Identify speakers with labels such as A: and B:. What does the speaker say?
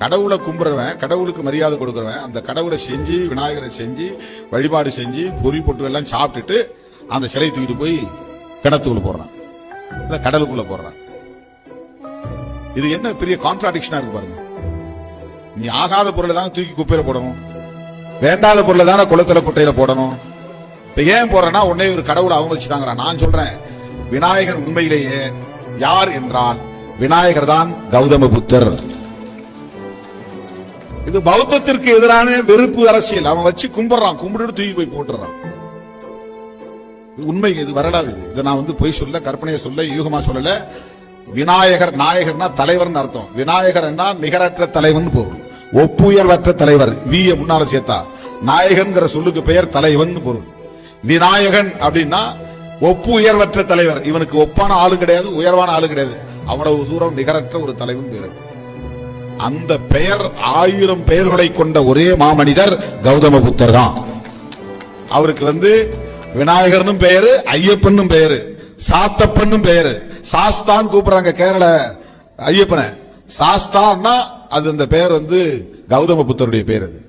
A: கடவுளை கும்பிடுறவன் கடவுளுக்கு மரியாதை கொடுக்குறவன் அந்த கடவுளை செஞ்சு விநாயகரை செஞ்சு வழிபாடு செஞ்சு பொறி பொட்டு எல்லாம் சாப்பிட்டுட்டு அந்த சிலையை தூக்கிட்டு போய் கிணத்துக்குள்ள போடுறான். இல்லை கடலுக்குள்ள போடுறான். இது என்ன பெரிய கான்ட்ராடிக்ஷனா இருக்கு பாருங்க. நீ ஆகாத பொருளை தான் தூக்கி குப்பையில போடணும். வேண்டாத பொருளை தானே குளத்துல குட்டையில போடணும். இப்ப ஏன் போறேன்னா உடனே ஒரு கடவுளை அவமதிச்சுட்டாங்க நான் சொல்றேன் விநாயகர் உண்மையிலேயே யார் என்றால் விநாயகர் தான் கௌதம புத்தர். இது பௌத்தத்திற்கு எதிரான வெறுப்பு அரசியல். அவன் வச்சு கும்பிடுறான். கும்பிட்டு தூக்கி போய் போட்டுறான். இது உண்மை. இது வரலாறு இது. இதை நான் வந்து பொய் சொல்ல கற்பனையை சொல்ல யூகமா சொல்லல. விநாயகர் நாயகர்னா தலைவர்னு அர்த்தம். விநாயகர் நிகரற்ற தலைவன் பொருள். ஒப்புயர்வற்ற தலைவர். விய முன்னால சேர்த்தா நாயகன்கிற சொல்லுக்கு பெயர் தலைவன் பொருள். விநாயகன் அப்படின்னா ஒப்பு உயர்வற்ற தலைவர். இவனுக்கு ஒப்பான ஆளு கிடையாது உயர்வான ஆளு கிடையாது. அவ்வளவு தூரம் நிகரற்ற ஒரு தலைவன் பேரு அந்த பெயர் ஆயிரம் பெயர்களை கொண்ட ஒரே மாமனிதர் கௌதம புத்தர் தான். அவருக்கு வந்து விநாயகர்னும் பெயரு ஐயப்பனும் பெயரு சாத்தப்பனும் பெயரு. சாஸ்தான் கூப்பிடுறாங்க கேரள ஐயப்பனை. சாஸ்தான்னா அது அந்த பெயர் வந்து கௌதம புத்தருடைய பெயர் அது.